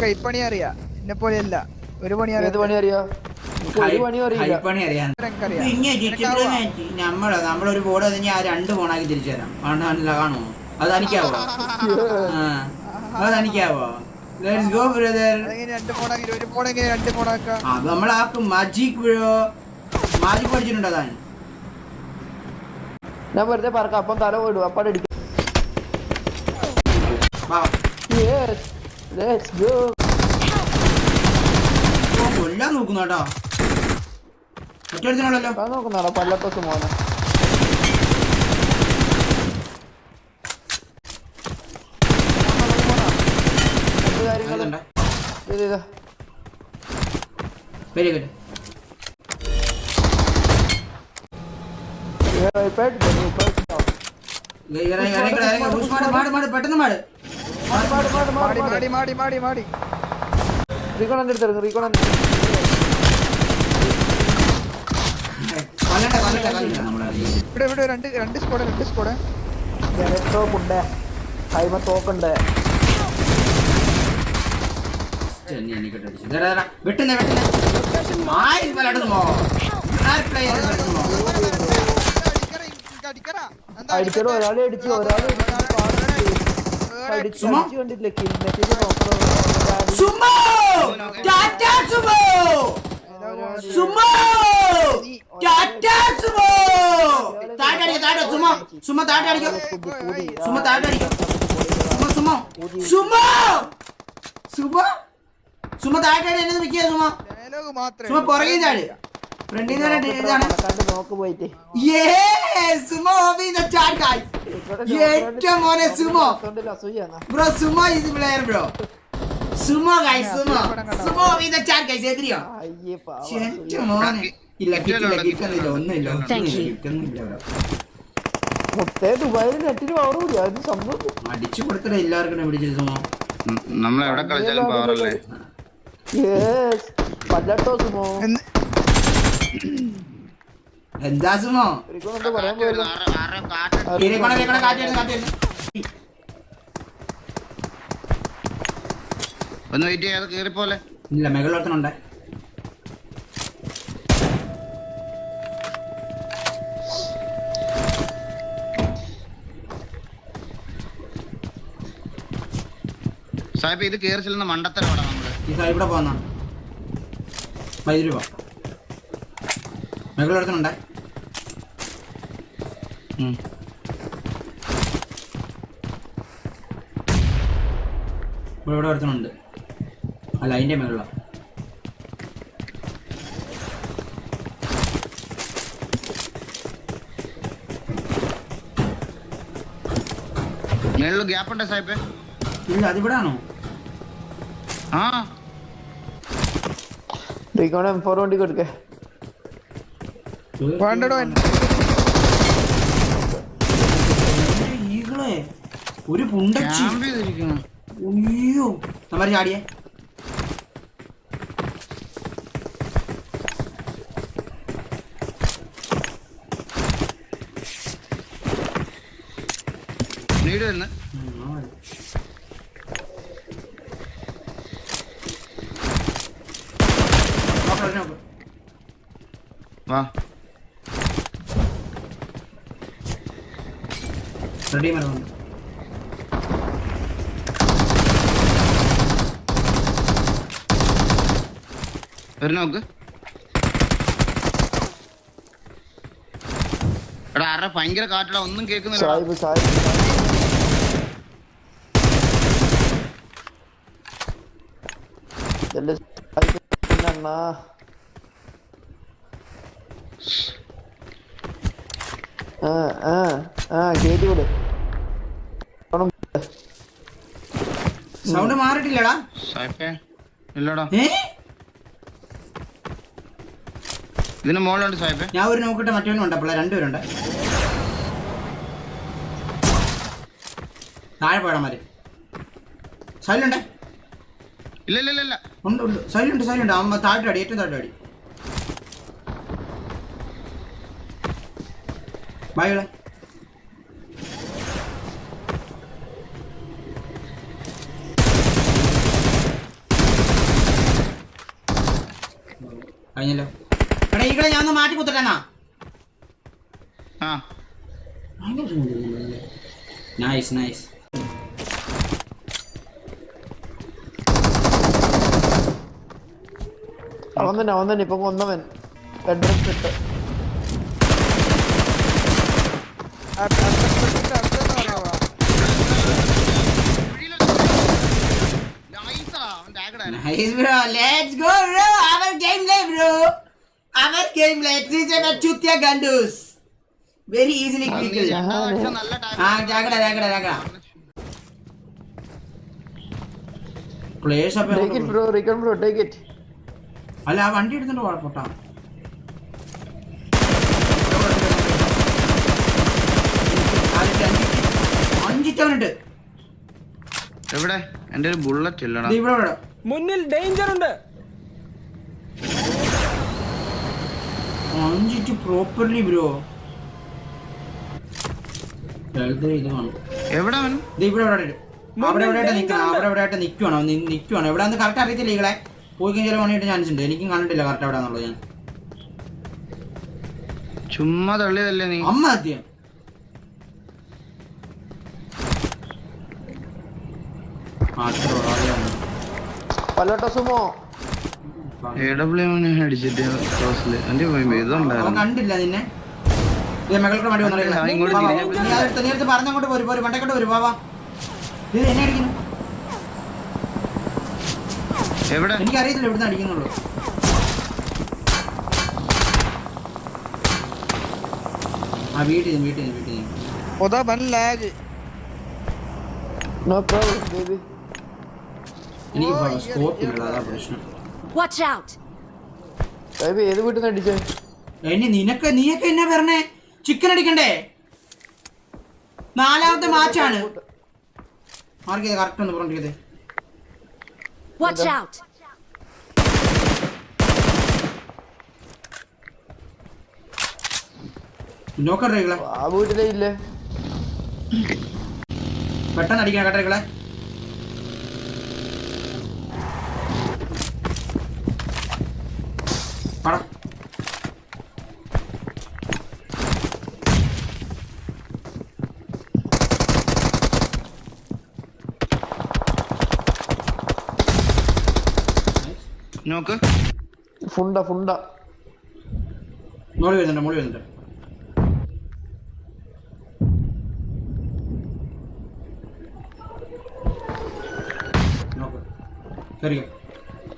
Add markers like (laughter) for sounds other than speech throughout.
കൈപ്പണി അറിയാ എന്നെ പോലെയല്ല. ഒരു പണി ഏത് പണി അറിയാ നമ്മൾ നമ്മളൊരു ബോർഡ് അതിന് ആ രണ്ട് ഫോണാക്കി തിരിച്ചു തരാം. കാണാനില്ല കാണുമോ? അത് തനിക്കാവോ (laughs) ആ അത് തനിക്കാവോ ലെറ്റ്സ് ഗോ ബ്രദർ അത് നമ്മളാക്കും മാജിക് ബ്രോ മാജിക് പഠിച്ചിട്ടുണ്ടോ താൻ? ഞാൻ വെറുതെ പറക്കാം. അപ്പം തല പോയിടും. അപ്പം അടിക്കും വാ Yes, let's go. ഓ, കൊല്ലാൻ നോക്കുന്നു കേട്ടോ ഒറ്റടുത്തിനുള്ളല്ലോ ഞാൻ നോക്കുന്നാണോ പല്ലപ്പസ് മോനെ. Very good now. മാട് മാട് പെട്ടെന്ന് മാട്. മാടി. മാടി മാടി മാടി കൊല്ലണ്ട കൊല്ലണ്ട നമ്മളെ ഇവിടെ ഇവിടെ രണ്ട് രണ്ട് സ്കോഡ് രണ്ട് സ്കോഡ് ജനത്തോക്കുണ്ട് കൈമ തോക്കുണ്ട് വെട്ടുന്ന വെട്ടുന്ന അടിക്കടോ ഒരാളെ അടിച്ചു ഒരാളെ അടിച്ചു sumo? Tata sumo! Sumo! Tata sumo! താഴെ sumo. Sumo താഴടിക്കോ sumo sumo sumo. Sumo! Sumo? Sumo താഴടി എന്നെ നിൽക്കുക സുമോ. ഡയലോഗ് മാത്രമേ സുമോ പുറകെ ചാട്. ഫ്രണ്ടിൽ നിന്ന് ഇതാണ്. നോക്ക് പോയിട്ട്. ഏറ്റവും മോനെ sumo. Bro sumo is player bro. Sumo guys sumo. Sumo the chat guys പാവം ഏറ്റവും മോനെ. ഇല്ല കിട്ടില്ല കിട്ടുന്നില്ല ഒന്നുമില്ല കിട്ടുന്നില്ല അടിച്ചു കൊടുത്തിട്ട് എല്ലാവർക്കും പിടിച്ചത് സുമോ. നമ്മൾ എവിടെ കളിച്ചാലും പവറല്ലേ പല്ലട്ടോ സുമോ. എന്താ സുമോ? പറയാൻ പോയല്ലോ ഇരക്കണ ഇരക്കണ കാറ്റ് വരുന്നു? കാറ്റ് വരുന്നു ഒന്ന് വെയിറ്റ് ചെയ്യാതെ കേറിപ്പോലെ ഇല്ല മെകളോർത്തനുണ്ട് സാഹിബ് ഇത് കേറി ചെല്ലുന്ന മണ്ടത്തരമാണ് നമ്മൾ? ഈ സൈഡ് ഇവിടെ പോന്നാണ്. പതിനു രൂപ മെകളോർത്തനുണ്ട് ഇവിടെ ഇവിടെ ഒരുത്തനുണ്ട് അല്ല അതിന്റെ മേളില. മേളിൽ ഗ്യാപ്പ് ഉണ്ടോ സാഹിബ്? ഇല്ല അതിവിടാണോ ആ. റീകോൺ എം ഫോർ വണ്ടി കൊടുക്കേ ഈകളെ ഒരു പുണ്ടച്ചി. അയ്യോ നമ്മര് ചാടിയേ. നീട് വരുന്നു വാ. റെഡി മരമുണ്ട് ഒരു നോക്ക്. എടാ ആരുടെ ഭയങ്കര കാറ്റടാ ഒന്നും കേൾക്കുന്നില്ല. സാഹിബ് സാഹിബ് സാഹിബ്. ആ ആ ആ കേട്ടി വിട്. സൗണ്ട് മാറിട്ടില്ലടാ ഇല്ലടാ. ഇതിന് മോളുണ്ട് സാഹിബേ ഞാൻ ഒരു നോക്കിട്ട് മറ്റവനും ഉണ്ട് അപ്പോൾ രണ്ടുപേരുണ്ട് താഴെ പോയടമാര് സൈലുണ്ട്? ഇല്ല ഇല്ല ഇല്ല ഇല്ല. ഉണ്ട് ഉണ്ട്. സൈലുണ്ട് സൈലുണ്ട്. അമ്മ താഴെ അടി ഏറ്റവും താഴെ Bye, Ole. കഴിഞ്ഞല്ലോ. എടാ ഈകളെ ഞാൻ ഒന്ന് മാറ്റി കുത്തട്ടെന്നാ? നൈസ് നൈസ് അവൻ തന്നെ അവൻ തന്നെ. ഇപ്പൊ കൊന്നവൻ റെഡ് ഡ്രസ് ഇട്ട്. Nice bro, let's go bro. Our gameplay bro. Our gameplay. This is a chutia gandus. Very easily kill. നല്ല ആ ജാഗ്രത ജാഗ്രത ജാഗ്രത place it bro, bro recon bro take it അല്ല ആ വണ്ടി എടുത്തിട്ട് കുഴപ്പട്ടാ അഞ്ചിട്ടവനുണ്ട് എവിടെ? എന്റെ ഒരു ബുള്ളറ്റ് ഇല്ലടാ. ഇവിടെ ഇവിടെ. മുന്നിൽ ഡേഞ്ചർ ഉണ്ട്. അഞ്ചിട്ട് പ്രോപ്പർലി ബ്രോ എവിടെ അവൻ? ഇവിടെ. അവിടെ എവിടെ ആയിട്ട് നിൽക്കണം? അവിടെ എവിടെ ആയിട്ട് നിൽക്കുവാണോ നിൽക്കുവാണോ എവിടെ നിന്ന് കറക്റ്റ് അറിയത്തില്ല ഈകളെ. പോയി കഴിഞ്ഞാൽ പണിയിട്ട് ചാൻസ് ഉണ്ട് എനിക്കും കണ്ടിട്ടില്ല കറക്റ്റ് എവിടെ ഞാൻ. ചുമ്മാ തള്ളിയതല്ലേ നീ? അമ്മ സത്യം ആ, അത്രേ ഉള്ളൂ, അറിയാവുന്നു. പല്ലോട്ടോ സുമോ? അടിച്ചിട്ട് ക്രോസിൽ എന്റെ അവൻ ഇതുണ്ടായിരുന്നു കണ്ടില്ല നിന്നെ. മകൾക്ക് വന്നു നീ പറഞ്ഞങ്ങോട്ട് പോരും പോരും വരും ഇത് എന്നെ അടിക്കുന്നു. എവിടെ? എനിക്കറിയത്തില്ല ഇവിടുന്ന് അടിക്കുന്നുള്ളൂ. ആ വീട്ടിൽ വീട്ടിൽ വീട്ടിൽ വൻ ലാഗ് നോ പ്രോബ്ലം ബേബി എനിക്ക് സ്കോപ്പ് ഇല്ല അതാ പ്രശ്നം. വാച്ച് ഔട്ട് ബേബി ഏത് വീട്ടിൽ നിന്ന് അടിച്ചേ? എന്നെ നിനക്ക് നീയൊക്കെ എന്നാ പറഞ്ഞേ? ചിക്കൻ അടിക്കണ്ടേ? നാലാമത്തെ മാച്ചാണ് മാർക്ക് ചെയ്ത് കറക്റ്റ് ഒന്ന് പറഞ്ഞത് വാച്ച് ഔട്ട് നോക്കട്ടെ ആ വീട്ടിലേ ഇല്ലേ? പെട്ടെന്ന് അടിക്കണം കേട്ടേ പട. നോക്ക്. ഫുണ്ട ഫുണ്ട. മോളി വരുന്നുണ്ട് മോളി വരുന്നുണ്ട്.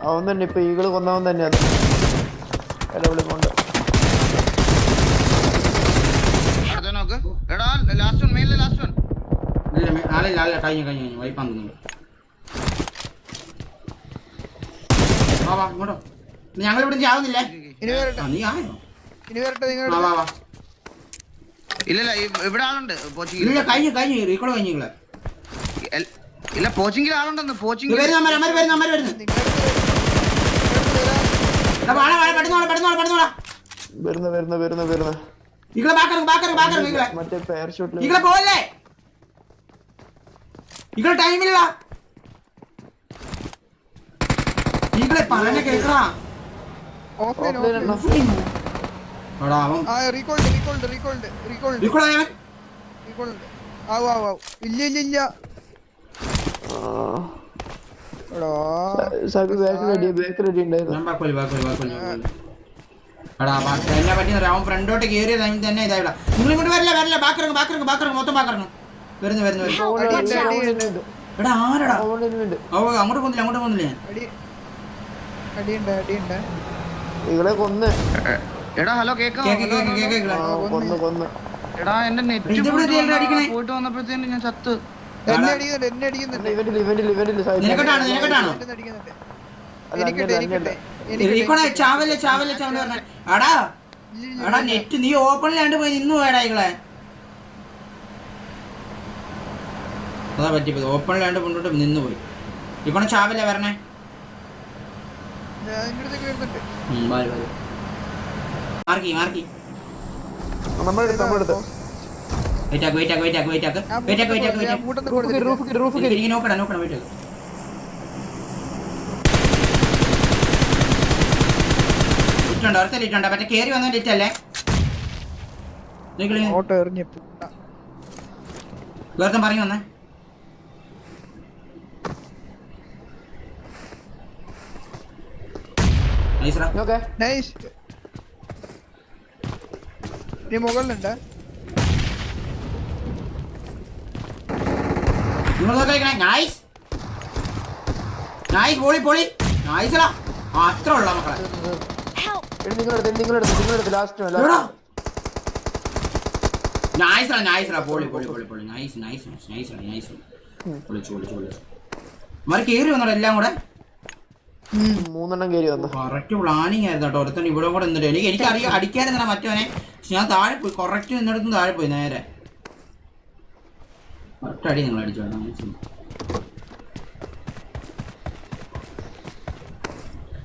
അവൻ തന്നെ ഇപ്പൊ ഈകൾ കൊന്നവൻ തന്നെ അത് എടവിളി കൊണ്ട് അടുത്ത എടാ ലാസ്റ്റ് വൺ മെയിനിലെ ലാസ്റ്റ് വൺ ഇല്ല മേ- ആളില്ല ആളില്ല കഴിഞ്ഞു കഴിഞ്ഞു കഴിഞ്ഞു. വൈപ്പാൻ തോന്നുന്നു. വാ വാ ഇങ്ങോട്ടോ. ഞങ്ങൾ ഇവിടെ ചാവുന്നില്ലേ ഇനി നീ ആയോ? ഇനി നിങ്ങൾ വാ വാ വാ. ഇല്ലല്ല ഇവിടെ ആളുണ്ട്. ഇല്ല കഴിഞ്ഞു കഴിഞ്ഞു. റീക്കോൾ കഴിഞ്ഞു ഇല്ല പോച്ചിങ്ങിൽ ആളുണ്ടെന്ന്. പോച്ചിങ്ങിൽ വരുന്നു വരുന്നു വരുന്നു എടാ, വാടാ വാടാ പെട്ടെന്നോളാ പെട്ടെന്നോളാ പെട്ടെന്നോളാ വരുന്ന വരുന്ന വരുന്ന വരുന്ന. ഇങ്ങളെ ബാക്കറങ്ങ് ബാക്കറങ്ങ് ബാക്കറങ്ങ് ഇങ്ങളെ മറ്റേ പാരഷൂട്ടിൽ ഇങ്ങളെ പോവല്ലേ? ഇങ്ങളെ ടൈമില്ല ഇങ്ങളെ പറഞ്ഞ കേക്കടാ. ഓഫ്ലൈൻ ഓഫ്ലൈൻ എടാ അവൻ ആ recalled recalled recalled recalled recall ആയവൻ recalled ആവു ആവു ഇല്ല ഇല്ല ഇല്ല എടാ സാബി ബാക്ക് റെഡി ബാക്ക് റെഡി ഉണ്ടായിരുന്നു ഞാൻ ബാക്കോലി ബാക്കോലി ബാക്കോലി ബാക്കോലി എടാ ബാക്കി എന്നെ പറ്റി അവൻ ഫ്രണ്ടോട്ട് കയറിയ ടൈമിൽ തന്നെ ഇതായിടാ. നിങ്ങൾ ഇങ്ങോട്ട് വരില്ല വരില്ല. ബാക്കറങ്ങ് ബാക്കറങ്ങ് ബാക്കറങ്ങ് മൊത്തം ബാക്കറങ്ങ് വരുന്നു വരുന്നു വരുന്നു. എടാ ആരടാ? ഓ അങ്ങോട്ട് പോകുന്നില്ല അങ്ങോട്ട് അടിയുണ്ട് ഈകളെ കൊന്ന്. എടാ ഹലോ കേക്കാം കേക്ക് കേക്ക് കേക്ക് കേക്ക്. ആ, കൊന്ന് കൊന്ന്. എടാ എന്റെ നെറ്റ് പോയിട്ട് വന്നപ്പോഴത്തേനും ഞാൻ ചത്ത്. എന്നെ അടിക്കുന്നുണ്ട് എന്നെ അടിക്കുന്നുണ്ട്. ഇവന്റിൽ ഇവന്റിൽ ഇവന്റിൽ നിനക്കെട്ടാണ് നിനക്കെട്ടാണോ എനിക്കട്ടെ എനിക്കട്ടെ റീക്കോണെ ചാവല്ലേ ചാവല്ലേ ചാവല്ലേ പറഞ്ഞ. എടാ എടാ നെറ്റ് നീ ഓപ്പണിലാണ്ട് പോയി നിന്നു പോയടാ ഇങ്ങളെ. അതാ പറ്റിപ്പോയത്. ഓപ്പണിലാണ്ട് കൊണ്ടോട്ട് നിന്നു പോയി. ഇക്കണ ചാവല്ലേ വരണേ. മാർക്കി മാർക്കി നമ്മളെടുത്ത് നമ്മളെടുത്ത്. വെയിറ്റ് ആക്ക് വെയിറ്റ് ആക്ക് വെയിറ്റ് ആക്ക് വെയിറ്റ് ആക്ക് വെയിറ്റ് ആക്ക് വെയിറ്റ് ആക്ക് വെയിറ്റ് റൂഫ് റൂഫ് എനിക്ക് നോക്കണം നോക്കണം വെയിറ്റ് ആക്ക് ഇട്ടുണ്ട് ഒരുത്തൻ ഇട്ടുണ്ട് മറ്റേ കേറി വന്ന ലിറ്റ് അല്ലേ നിങ്ങൾ ഓട്ടോ വേർത്തൻ പറഞ്ഞു വന്നേ. നൈസ് നൈസ് നീ മുകളിലുണ്ട്. നിങ്ങൾ നൈസ് നൈസ് പൊളി പൊളി. നൈസടാ അത്ര ഉള്ള മക്കളെ? നൈസടാ നൈസടാ പൊളി പൊളി പൊളി പൊളി. നൈസ് നൈസ് നൈസ് നൈസ് പൊളിച്ചു പൊളിച്ചു പൊളിച്ചു. അവർ കേറി വന്നോടാ എല്ലാം കൂടെ? മൂന്നെണ്ണം കയറി വന്നു. കറക്റ്റ് പ്ലാനിങ് ആയിരുന്നു കേട്ടോ. ഒരുത്തൻ ഇവിടെ കൂടെ നിന്നിട്ട്. എനിക്ക് എനിക്ക് അറിയാം. അടിക്കാതിരുന്ന മറ്റവനെ. പക്ഷെ ഞാൻ താഴെ പോയി. കറക്റ്റ് നിന്നിടത്തും താഴെ പോയി നേരെ. ഒറ്റ അടി നിങ്ങൾ അടിച്ചു.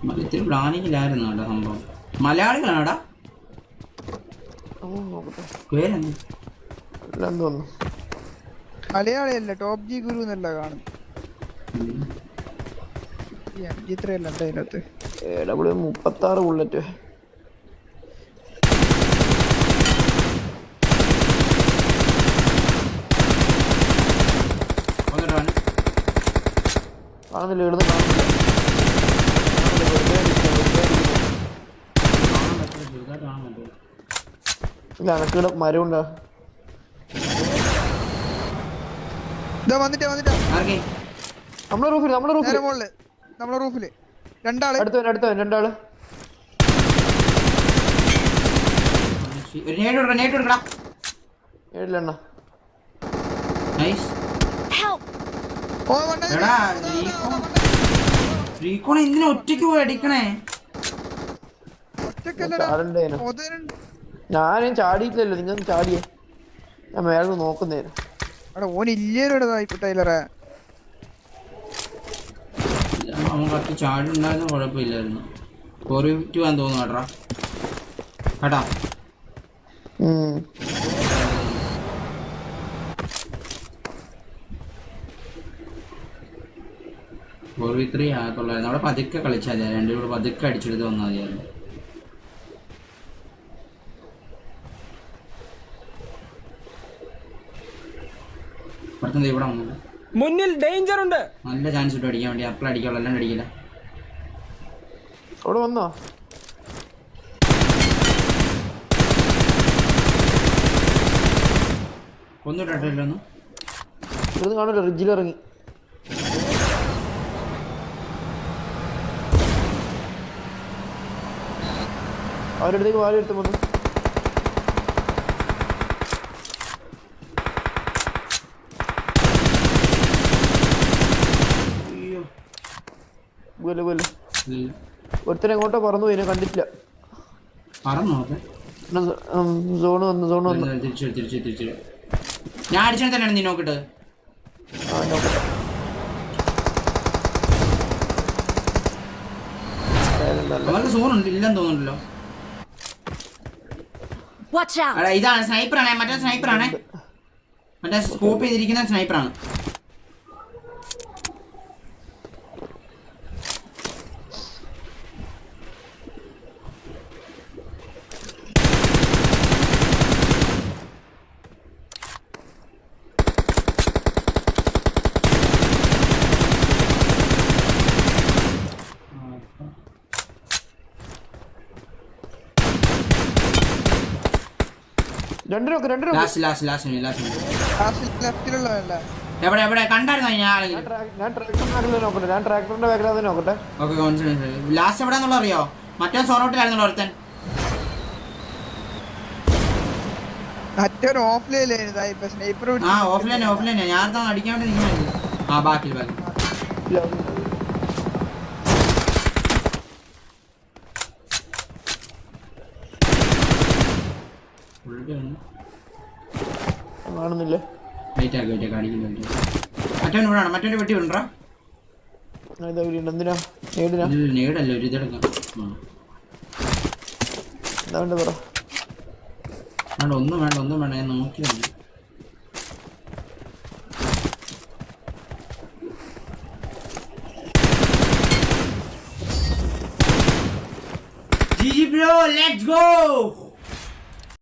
മറ്റേ ഇത്തിരി പ്ലാനിങ്ങിലായിരുന്നു കേട്ടോ സംഭവം. തോന്നുന്നു. മലയാളിയല്ല ടോപ്പ് ജി ഗുരു എന്നല്ല കാണും. എം ജി ത്രീ അല്ല അതിനകത്ത് എ ഡബ്ല്യു മുപ്പത്തി ആറ് ബുള്ളറ്റ് വന്നിട്ട് വന്നെ. കാണുന്നില്ല ചെറുതായിട്ട് ഇല്ല അനക്കിടെ മരം ഉണ്ടാ വന്നിട്ടാ വന്നിട്ടാ. ആർക്കേ? നമ്മളെ റൂഫിൽ നമ്മളെ റൂഫിൽ നേരെ മുകളിൽ നമ്മളെ റൂഫിൽ. രണ്ടാൾ. അടുത്തവൻ അടുത്തവൻ രണ്ടാൾ. ഒരു നേട് കൊടുക്കണം നേട് കൊടുക്കടാ. ഏഴിലെണ്ണ നൈസ് എടാ റീകോൺ എന്തിനാ ഒറ്റയ്ക്ക് പോയി അടിക്കണേ? ഞാനും ചാടിയിട്ടില്ലല്ലോ നിങ്ങൾ ചാടിയേ. ഞാൻ മേലെ നോക്കുന്നേനു എടാ ഓൻ ഇല്ലേനോട് ടൈലറെ. അവൻ കുറച്ച് ചാടി ഉണ്ടായിരുന്നു കുഴപ്പമില്ലായിരുന്നു. കോറി ഫിഫ്റ്റി വാൻ തോന്നുന്നു കേട്ടാ. കേട്ടാ? ഫോർ വി ത്രീ ആകത്തുള്ളായിരുന്നു അവിടെ പതുക്കെ കളിച്ചാൽ മതി. രണ്ടും കൂടെ പതുക്കെ അടിച്ചെടുത്ത് വന്നാൽ മതിയായിരുന്നു. ഇവിടെ വന്നു മുന്നിൽ ഡേഞ്ചർ ഉണ്ട്. നല്ല ചാൻസ് ഇട്ട് അടിക്കാൻ വേണ്ടി. അപ്പള അടിക്കാവുള്ളൂ അല്ലാണ്ട് അടിക്കില്ല. അവിടെ വന്നോ? ഒന്ന് ഇവിടുന്ന് കാണൂല റിഡ്ജിൽ ഇറങ്ങി. അവരുടെ അടുത്തേക്ക് വാരി എടുത്ത് ഇല്ല. ഒരുത്തനെ എങ്ങോട്ടോ പറന്നു പോയി കണ്ടിട്ടില്ല. സോണ് വന്നു സോണ് വന്നു. ഞാൻ അടിച്ചാൽ തന്നെയാണ് നീ നോക്കിട്ട്. ആ സോണുണ്ട് ഇല്ലെന്ന് തോന്നുന്നുണ്ടല്ലോ. ഇതാണ് സ്നൈപ്പറാണ് മറ്റേ സ്നൈപ്പറാണ്. മറ്റേ സ്കോപ്പ് ചെയ്തിരിക്കുന്ന സ്നൈപ്പറാണ്. രണ്ട് നോക്ക് രണ്ട് നോക്ക് last last last last last ലെഫ്റ്റിലുള്ളതല്ല എവിടെ എവിടെ? കണ്ടായിരുന്നോ ഞാൻ ആളെ? ഞാൻ ട്രാ- ഞാൻ ട്രാക്ടറിന്റെ ബാക്കിൽ നോക്കട്ടെ. ഞാൻ ട്രാക്ടറിന്റെ ബാക്കിൽ അത് നോക്കട്ടെ. ഓക്കെ കോൺസെൻട്രേറ്റ് ലാസ്റ്റ് എവിടെയാണെന്നുള്ള അറിയോ? മറ്റേ സോറോട്ടിലായിരുന്നല്ലോ ഒരുത്തൻ. മറ്റൊരു ഓഫ്ലൈനിലായിരുന്നു ഇപ്പൊ സ്നൈപ്പർ ആ ഓഫ്ലൈൻ ഓഫ്ലൈൻ. ഞാൻ അടിക്കാൻ വേണ്ടി നിൽക്കുന്നു ആ ബാക്കിൽ ബാക്കി ഇല്ല കാണുന്നില്ല? വെയിറ്റ് ആക്കി വെയിറ്റ് ആക്കി അടിക്കുന്നു മറ്റവൻ ഇവിടെയാണ് മറ്റവന്റെ വെട്ടി വിടണ്ടാ ഇതാ ഇവിടെ ഉണ്ട്. എന്തിനാ? നേടിനാ? നേടല്ല ഒരു ഇതെടുക്കാം. ആ. എന്താ വേണ്ട പറ. വേണ്ട ഒന്നും വേണ്ട ഒന്നും വേണ്ട ഞാൻ നോക്കിയതാണ് ബ്രോ ലെറ്റ്സ് go!